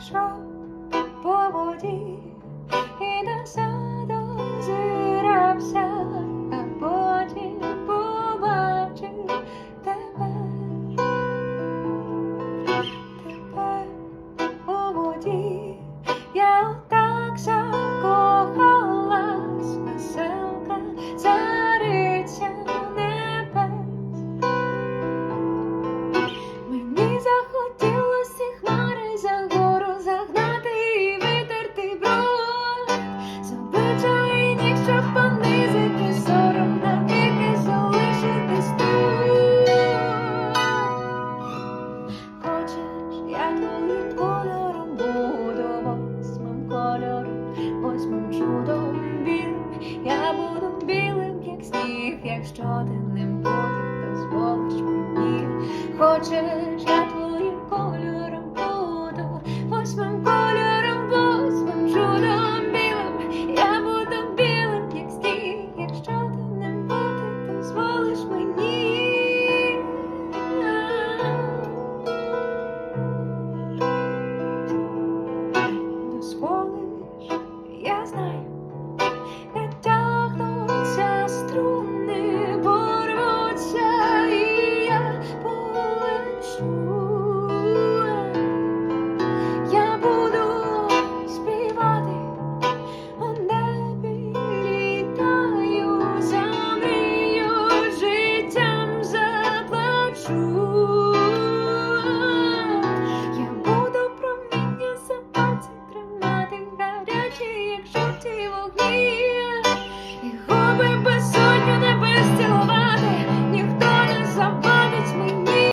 шел по воде и до самого всіх, якщо ти ним то дозволиш мені, хочеш, я твоїм кольором буду, восьмим кольором, восьмим чудом білим, я буду білим, як стіг, якщо ти ним то дозволиш мені.